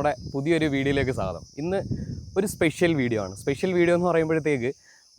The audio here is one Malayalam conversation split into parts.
നമ്മുടെ പുതിയൊരു വീഡിയോയിലേക്ക് സ്വാഗതം. ഇന്ന് ഒരു സ്പെഷ്യൽ വീഡിയോ ആണ്. സ്പെഷ്യൽ വീഡിയോ എന്ന് പറയുമ്പോഴത്തേക്ക്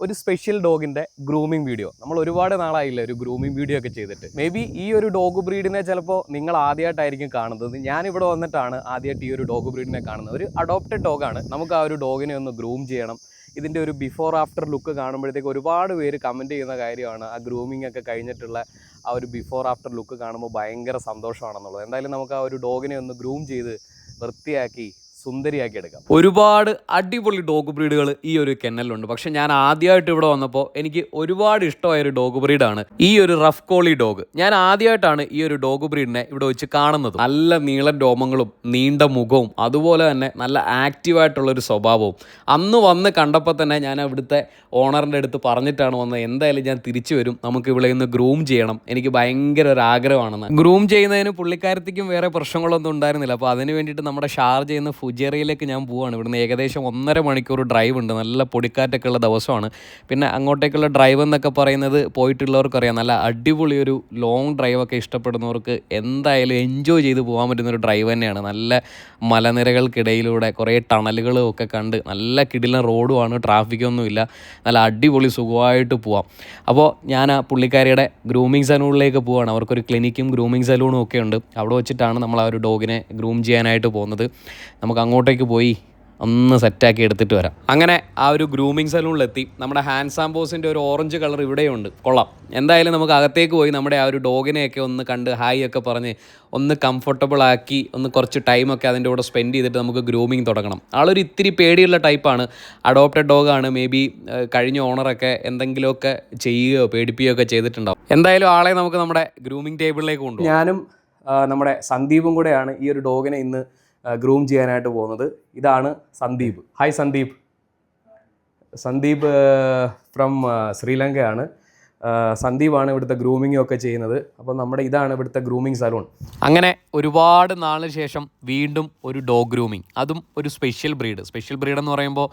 ഒരു സ്പെഷ്യൽ ഡോഗിന്റെ ഗ്രൂമിംഗ് വീഡിയോ. നമ്മൾ ഒരുപാട് നാളായില്ല ഒരു ഗ്രൂമിംഗ് വീഡിയോ ഒക്കെ ചെയ്തിട്ട്. മേ ബി ഈ ഒരു ഡോഗ് ബ്രീഡിനെ ചിലപ്പോൾ നിങ്ങൾ ആദ്യമായിട്ടായിരിക്കും കാണുന്നത്. ഞാനിവിടെ വന്നിട്ടാണ് ആദ്യമായിട്ട് ഈ ഒരു ഡോഗ് ബ്രീഡിനെ കാണുന്നത്. ഒരു അഡോപ്റ്റഡ് ഡോഗാണ് നമുക്ക് ആ ഒരു ഡോഗിനെ ഒന്ന് ഗ്രൂം ചെയ്യണം. ഇതിന്റെ ഒരു ബിഫോർ ആഫ്റ്റർ ലുക്ക് കാണുമ്പോഴത്തേക്ക് ഒരുപാട് പേര് കമന്റ് ചെയ്യുന്ന കാര്യമാണ്. ആ ഗ്രൂമിംഗ് ഒക്കെ കഴിഞ്ഞിട്ടുള്ള ആ ഒരു ബിഫോർ ആഫ്റ്റർ ലുക്ക് കാണുമ്പോൾ ഭയങ്കര സന്തോഷമാണെന്നുള്ളത്. എന്തായാലും നമുക്ക് ആ ഒരു ഡോഗിനെ ഒന്ന് ഗ്രൂം ചെയ്ത് വൃത്തിയാക്കി സുന്ദരിയാക്കി എടുക്കാം. ഒരുപാട് അടിപൊളി ഡോഗ് ബ്രീഡുകൾ ഈ ഒരു കെന്നലിലുണ്ട് പക്ഷെ ഞാൻ ആദ്യമായിട്ട് ഇവിടെ വന്നപ്പോൾ എനിക്ക് ഒരുപാട് ഇഷ്ടമായ ഒരു ഡോഗ് ബ്രീഡാണ് ഈ ഒരു റഫ് കോളി ഡോഗ് ഞാൻ ആദ്യമായിട്ടാണ് ഈ ഒരു ഡോഗ് ബ്രീഡിനെ ഇവിടെ വെച്ച് കാണുന്നത്. നല്ല നീളൻ രോമങ്ങളും നീണ്ട മുഖവും അതുപോലെ തന്നെ നല്ല ആക്റ്റീവായിട്ടുള്ള ഒരു സ്വഭാവവും. അന്ന് വന്ന് കണ്ടപ്പോൾ തന്നെ ഞാൻ അവിടുത്തെ ഓണറിന്റെ അടുത്ത് പറഞ്ഞിട്ടാണ് വന്നത് എന്തായാലും ഞാൻ തിരിച്ചു വരും. നമുക്ക് ഇവിടെ ഇന്ന് ഗ്രൂം ചെയ്യണം. എനിക്ക് ഭയങ്കര ഒരു ആഗ്രഹമാണെന്ന്. ഗ്രൂം ചെയ്യുന്നതിന് പുള്ളിക്കാരത്തേക്കും വേറെ പ്രശ്നങ്ങളൊന്നും ഉണ്ടായിരുന്നില്ല. അപ്പോൾ അതിന് വേണ്ടിയിട്ട് നമ്മുടെ ഷാർജ് നിന്ന് ഫുജേറിയയിലേക്ക് ഞാൻ പോവുകയാണ് ഇവിടുന്ന് ഏകദേശം ഒന്നര മണിക്കൂർ ഡ്രൈവ് ഉണ്ട്. നല്ല പൊടിക്കാറ്റൊക്കെ ഉള്ള ദിവസമാണ്. പിന്നെ അങ്ങോട്ടേക്കുള്ള ഡ്രൈവ് എന്നൊക്കെ പറയുന്നത് പോയിട്ടുള്ളവർക്കറിയാം. നല്ല അടിപൊളി ഒരു ലോങ് ഡ്രൈവൊക്കെ ഇഷ്ടപ്പെടുന്നവർക്ക് എന്തായാലും എൻജോയ് ചെയ്ത് പോകാൻ പറ്റുന്നൊരു ഡ്രൈവ് തന്നെയാണ്. നല്ല മലനിരകൾക്കിടയിലൂടെ കുറേ ടണലുകളും ഒക്കെ കണ്ട് നല്ല കിടിലൻ റോഡുമാണ് ട്രാഫിക്കൊന്നുമില്ല നല്ല അടിപൊളി സുഖമായിട്ട് പോവാം. അപ്പോൾ ഞാൻ ആ പുള്ളിക്കാരിയുടെ ഗ്രൂമിങ് സലൂണിലേക്ക് പോവാണ്. അവർക്കൊരു ക്ലിനിക്കും ഗ്രൂമിങ് സലൂണും ഒക്കെ ഉണ്ട്. അവിടെ വെച്ചിട്ടാണ് നമ്മൾ ആ ഒരു ഡോഗിനെ ഗ്രൂം ചെയ്യാനായിട്ട് പോകുന്നത്. നമുക്ക് അങ്ങോട്ടേക്ക് പോയി ഒന്ന് സെറ്റാക്കി എടുത്തിട്ട് വരാം. അങ്ങനെ ആ ഒരു ഗ്രൂമിങ് സലൂണിലെത്തി നമ്മുടെ ഹാൻഡ് സാമ്പോസിന്റെ ഒരു ഓറഞ്ച് കളർ ഇവിടെയുണ്ട്. കൊള്ളാം. എന്തായാലും നമുക്ക് അകത്തേക്ക് പോയി നമ്മുടെ ആ ഒരു ഡോഗിനെയൊക്കെ ഒന്ന് കണ്ട് ഹായ് ഒക്കെ പറഞ്ഞ് ഒന്ന് കംഫർട്ടബിൾ ആക്കി ഒന്ന് കുറച്ച് ടൈമൊക്കെ അതിന്റെ കൂടെ സ്പെൻഡ് ചെയ്തിട്ട് നമുക്ക് ഗ്രൂമിങ് തുടങ്ങണം. ആളൊരു ഇത്തിരി പേടിയുള്ള ടൈപ്പാണ് അഡോപ്റ്റഡ് ഡോഗാണ് മേ ബി കഴിഞ്ഞ ഓണറൊക്കെ എന്തെങ്കിലുമൊക്കെ ചെയ്യുകയോ പേടിപ്പിക്കുകയോ ഒക്കെ ചെയ്തിട്ടുണ്ടാവും. എന്തായാലും ആളെ നമുക്ക് നമ്മുടെ ഗ്രൂമിങ് ടേബിളിലേക്ക് കൊണ്ടുപോകും. ഞാനും നമ്മുടെ സന്ദീപും കൂടെയാണ് ഈ ഒരു ഡോഗിനെ ഇന്ന് ഗ്രൂം ചെയ്യാനായിട്ട് പോകുന്നത്. ഇതാണ് സന്ദീപ്. ഹായ് സന്ദീപ്. സന്ദീപ് ഫ്രം ശ്രീലങ്കയാണ്. സന്ദീപ് സന്ദീപാണ് ഇവിടുത്തെ ഗ്രൂമിംഗ് ഒക്കെ ചെയ്യുന്നത്. അപ്പോൾ നമ്മുടെ ഇതാണ് ഇവിടുത്തെ ഗ്രൂമിംഗ് സലൂൺ അങ്ങനെ ഒരുപാട് നാളിന് ശേഷം വീണ്ടും ഒരു ഡോഗ് ഗ്രൂമിംഗ് അതും ഒരു സ്പെഷ്യൽ ബ്രീഡ് സ്പെഷ്യൽ ബ്രീഡ് എന്ന് പറയുമ്പോൾ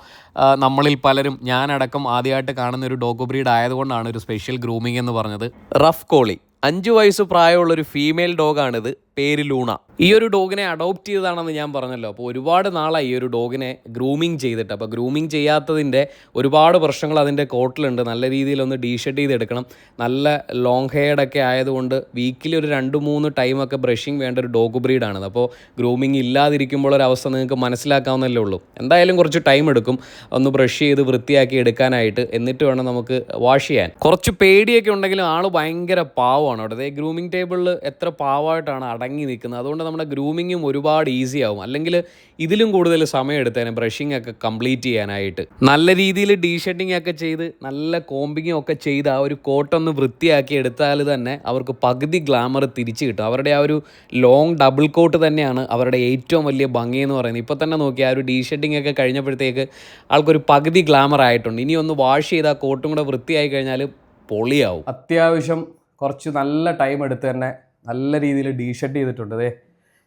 നമ്മളിൽ പലരും ഞാനടക്കം ആദ്യമായിട്ട് കാണുന്ന ഒരു ഡോഗ് ബ്രീഡ് ആയതുകൊണ്ടാണ് ഒരു സ്പെഷ്യൽ ഗ്രൂമിംഗ് എന്ന് പറഞ്ഞത്. റഫ് കോളി അഞ്ച് വയസ്സ് പ്രായമുള്ള ഒരു ഫീമെയിൽ ഡോഗാണിത് പേര് ലൂണ. ഈ ഒരു ഡോഗിനെ അഡോപ്റ്റ് ചെയ്തതാണെന്ന് ഞാൻ പറഞ്ഞല്ലോ. അപ്പോൾ ഒരുപാട് നാളായി ഈ ഒരു ഡോഗിനെ ഗ്രൂമിങ് ചെയ്തിട്ട്. അപ്പോൾ ഗ്രൂമിങ് ചെയ്യാത്തതിന്റെ ഒരുപാട് പ്രശ്നങ്ങൾ അതിന്റെ കോട്ടിലുണ്ട്. നല്ല രീതിയിലൊന്ന് ഡീഷെഡ് ചെയ്തെടുക്കണം. നല്ല ലോങ് ഹെയർഡൊക്കെ ആയതുകൊണ്ട് വീക്കിലി ഒരു രണ്ട് മൂന്ന് ടൈമൊക്കെ ബ്രഷിങ് വേണ്ട ഒരു ഡോഗ് ബ്രീഡാണിത് അപ്പോൾ ഗ്രൂമിങ് ഇല്ലാതിരിക്കുമ്പോൾ ഒരു അവസ്ഥ നിങ്ങൾക്ക് മനസ്സിലാക്കാവുന്നല്ലേ ഉള്ളൂ. എന്തായാലും കുറച്ച് ടൈം എടുക്കും. ഒന്ന് ബ്രഷ് ചെയ്ത് വൃത്തിയാക്കി എടുക്കാനായിട്ട്. എന്നിട്ട് വേണം നമുക്ക് വാഷ് ചെയ്യാൻ. കുറച്ച് പേടിയൊക്കെ ഉണ്ടെങ്കിലും ആൾ ഭയങ്കര പാവമാണ് അവിടെ ഗ്രൂമിങ് ടേബിളിൽ എത്ര പാവമായിട്ടാണ് അടങ്ങി നിൽക്കുന്നത്. അതുകൊണ്ട് നമ്മുടെ ഗ്രൂമിങ്ങും ഒരുപാട് ഈസി ആവും. അല്ലെങ്കിൽ ഇതിലും കൂടുതൽ സമയം എടുത്തേനെ ബ്രഷിംഗ് ഒക്കെ കംപ്ലീറ്റ് ചെയ്യാനായിട്ട്. നല്ല രീതിയിൽ ഡീഷെഡിങ് ഒക്കെ ചെയ്ത് നല്ല കോമ്പിങ്ങും ഒക്കെ ചെയ്ത് ആ ഒരു കോട്ടൊന്ന് വൃത്തിയാക്കി എടുത്താൽ തന്നെ അവർക്ക് പകുതി ഗ്ലാമർ തിരിച്ചു കിട്ടും. അവരുടെ ആ ഒരു ലോങ് ഡബിൾ കോട്ട് തന്നെയാണ് അവരുടെ ഏറ്റവും വലിയ ഭംഗി എന്ന് പറയുന്നത്. ഇപ്പോൾ തന്നെ നോക്കി ആ ഒരു ഡീഷെഡിങ് ഒക്കെ കഴിഞ്ഞപ്പോഴത്തേക്ക് ആൾക്കൊരു പകുതി ഗ്ലാമർ ആയിട്ടുണ്ട്. ഇനി ഒന്ന് വാഷ് ചെയ്ത് ആ കോട്ടും കൂടെ വൃത്തിയായി കഴിഞ്ഞാൽ പൊളിയാവും. അത്യാവശ്യം കുറച്ച് നല്ല ടൈം എടുത്ത് തന്നെ നല്ല രീതിയിൽ ഡീഷെഡ് ചെയ്തിട്ടുണ്ട് അതെ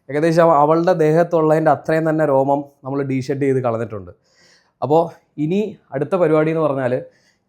ഏകദേശം അവളുടെ ദേഹത്തുള്ളതിന്റെ അത്രയും തന്നെ രോമം നമ്മൾ ഡീഷെഡ് ചെയ്ത് കളഞ്ഞിട്ടുണ്ട്. അപ്പോൾ ഇനി അടുത്ത പരിപാടി എന്ന് പറഞ്ഞാൽ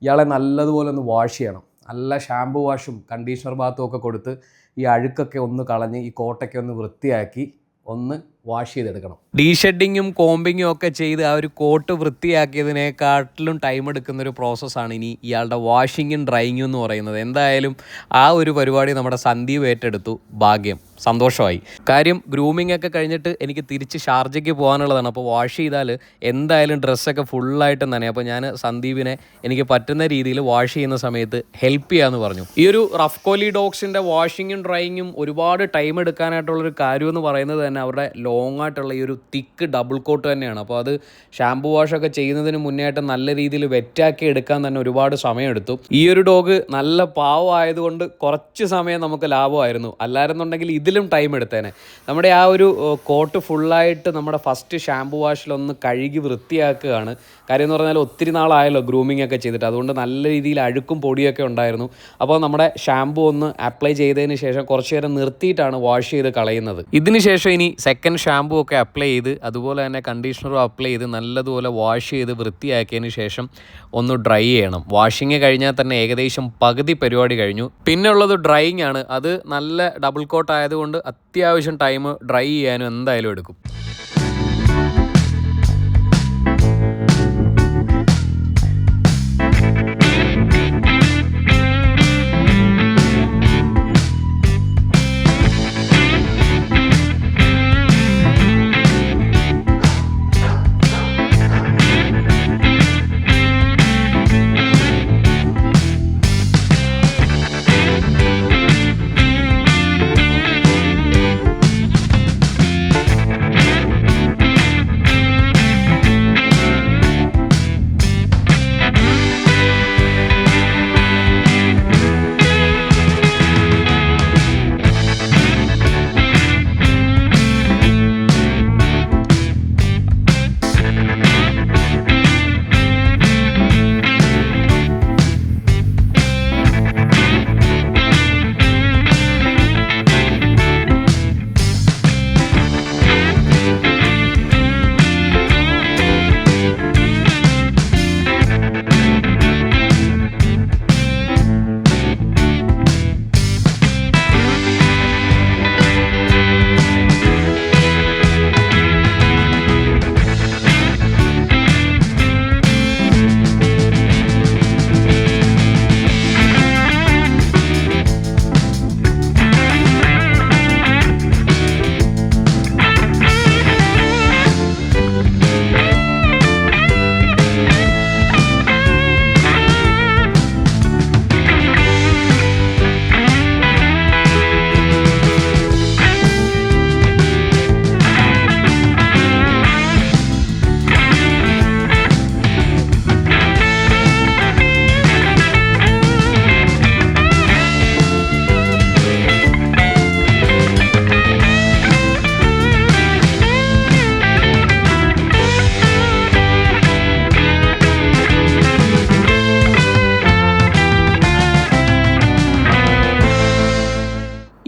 ഇയാളെ നല്ലതുപോലെ ഒന്ന് വാഷ് ചെയ്യണം. നല്ല ഷാമ്പു വാഷും കണ്ടീഷണർ ബാത്തും ഒക്കെ കൊടുത്ത് ഈ അഴുക്കൊക്കെ ഒന്ന് കളഞ്ഞ് ഈ കോട്ടൊക്കെ ഒന്ന് വൃത്തിയാക്കി ഒന്ന് വാഷ് ചെയ്തെടുക്കണം. ഡീഷെഡിങ്ങും കോമ്പിങ്ങും ഒക്കെ ചെയ്ത് ആ ഒരു കോട്ട് വൃത്തിയാക്കിയതിനെക്കാട്ടിലും ടൈം എടുക്കുന്ന ഒരു പ്രോസസ്സാണ് ഇനി ഇയാളുടെ വാഷിങ്ങും ഡ്രൈയിങ്ങും എന്ന് പറയുന്നത്. എന്തായാലും ആ ഒരു പരിപാടി നമ്മുടെ സന്ദീപ് ഏറ്റെടുത്തു. ഭാഗ്യം. സന്തോഷമായി. കാര്യം ഗ്രൂമിംഗ് ഒക്കെ കഴിഞ്ഞിട്ട് എനിക്ക് തിരിച്ച് ഷാർജയ്ക്ക് പോകാനുള്ളതാണ്. അപ്പോൾ വാഷ് ചെയ്താൽ എന്തായാലും ഡ്രസ്സൊക്കെ ഫുള്ളായിട്ട് തന്നെ അപ്പോൾ ഞാൻ സന്ദീപിനെ എനിക്ക് പറ്റുന്ന രീതിയിൽ വാഷ് ചെയ്യുന്ന സമയത്ത് ഹെൽപ്പ് ചെയ്യാമെന്ന് പറഞ്ഞു. ഈ ഒരു റഫ് കോലി ഡോഗ്സിന്റെ വാഷിങ്ങും ഡ്രൈയിങ്ങും ഒരുപാട് ടൈം എടുക്കാനായിട്ടുള്ളൊരു കാര്യം എന്ന് പറയുന്നത് തന്നെ അവരുടെ ലോങ് ആയിട്ടുള്ള ഈ ഒരു തിക്ക് ഡബിൾ കോട്ട് തന്നെയാണ്. അപ്പോൾ അത് ഷാംപൂ വാഷൊക്കെ ചെയ്യുന്നതിന് മുന്നേ നല്ല രീതിയിൽ വെറ്റാക്കി എടുക്കാൻ തന്നെ ഒരുപാട് സമയമെടുത്തു. ഈ ഒരു ഡോഗ് നല്ല പാവമായതുകൊണ്ട് കുറച്ച് സമയം നമുക്ക് ലാഭമായിരുന്നു. അല്ലായിരുന്നുണ്ടെങ്കിൽ ഇതിലും ടൈം എടുത്തേനെ. നമ്മുടെ ആ ഒരു കോട്ട് ഫുള്ളായിട്ട് നമ്മുടെ ഫസ്റ്റ് ഷാംപൂ വാഷിലൊന്ന് കഴുകി വൃത്തിയാക്കുകയാണ്. കാര്യം എന്ന് പറഞ്ഞാൽ ഒത്തിരി നാളായല്ലോ ഗ്രൂമിംഗ് ഒക്കെ ചെയ്തിട്ട്. അതുകൊണ്ട് നല്ല രീതിയിൽ അഴുക്കും പൊടിയൊക്കെ ഉണ്ടായിരുന്നു. അപ്പോൾ നമ്മുടെ ഷാംപൂ ഒന്ന് അപ്ലൈ ചെയ്തതിന് ശേഷം കുറച്ച് നേരം നിർത്തിയിട്ടാണ് വാഷ് ചെയ്ത് കളയുന്നത്. ഇതിന് ശേഷം ഇനി സെക്കൻഡ് ഷാംപൂ ഒക്കെ അപ്ലൈ ചെയ്ത് അതുപോലെ തന്നെ കണ്ടീഷണറും അപ്ലൈ ചെയ്ത് നല്ലതുപോലെ വാഷ് ചെയ്ത് വൃത്തിയാക്കിയതിന് ശേഷം ഒന്ന് ഡ്രൈ ചെയ്യണം. വാഷിങ് കഴിഞ്ഞാൽ തന്നെ ഏകദേശം പകുതി പരിപാടി കഴിഞ്ഞു. പിന്നെ ഉള്ളത് ഡ്രൈയിങ് ആണ്. അത് നല്ല ഡബിൾ കോട്ട് ആയതുകൊണ്ട് അത്യാവശ്യം ടൈം ഡ്രൈ ചെയ്യാനും എന്തായാലും എടുക്കും.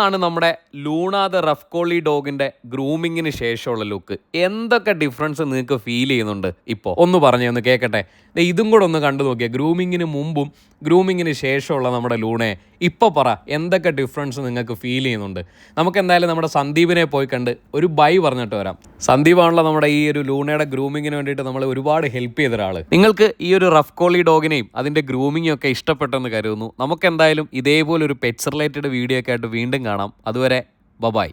ഇതാണ് നമ്മുടെ ലൂണ ദ റഫ് കോളി ഡോഗിന്റെ ഗ്രൂമിങ്ങിന് ശേഷമുള്ള ലുക്ക്. എന്തൊക്കെ ഡിഫറൻസ് നിങ്ങൾക്ക് ഫീൽ ചെയ്യുന്നുണ്ട് ഇപ്പോൾ ഒന്ന് പറഞ്ഞു ഒന്ന് കേൾക്കട്ടെ ഇതും കൂടെ ഒന്ന് കണ്ടു നോക്കിയാൽ ഗ്രൂമിങ്ങിന് മുമ്പും ഗ്രൂമിങ്ങിന് ശേഷമുള്ള നമ്മുടെ ലൂണയെ ഇപ്പോൾ പറ എന്തൊക്കെ ഡിഫറൻസ് നിങ്ങൾക്ക് ഫീൽ ചെയ്യുന്നുണ്ട്? നമുക്ക് എന്തായാലും നമ്മുടെ സന്ദീപിനെ പോയി കണ്ട് ഒരു ബൈ പറഞ്ഞിട്ട് വരാം. സന്ദീപാണല്ലോ നമ്മുടെ ഈ ഒരു ലൂണയുടെ ഗ്രൂമിങ്ങിന് വേണ്ടിയിട്ട് നമ്മൾ ഒരുപാട് ഹെൽപ്പ് ചെയ്ത ഒരാൾ നിങ്ങൾക്ക് ഈ ഒരു റഫ് കോളി ഡോഗിനെയും അതിന്റെ ഗ്രൂമിങ്ങും ഒക്കെ ഇഷ്ടപ്പെട്ടെന്ന് കരുതുന്നു. നമുക്ക് എന്തായാലും ഇതേപോലെ ഒരു പെറ്റ്സ് റിലേറ്റഡ് വീഡിയോ ഒക്കെ ആയിട്ട് വീണ്ടും കാണാം. അതുവരെ ബബായ്.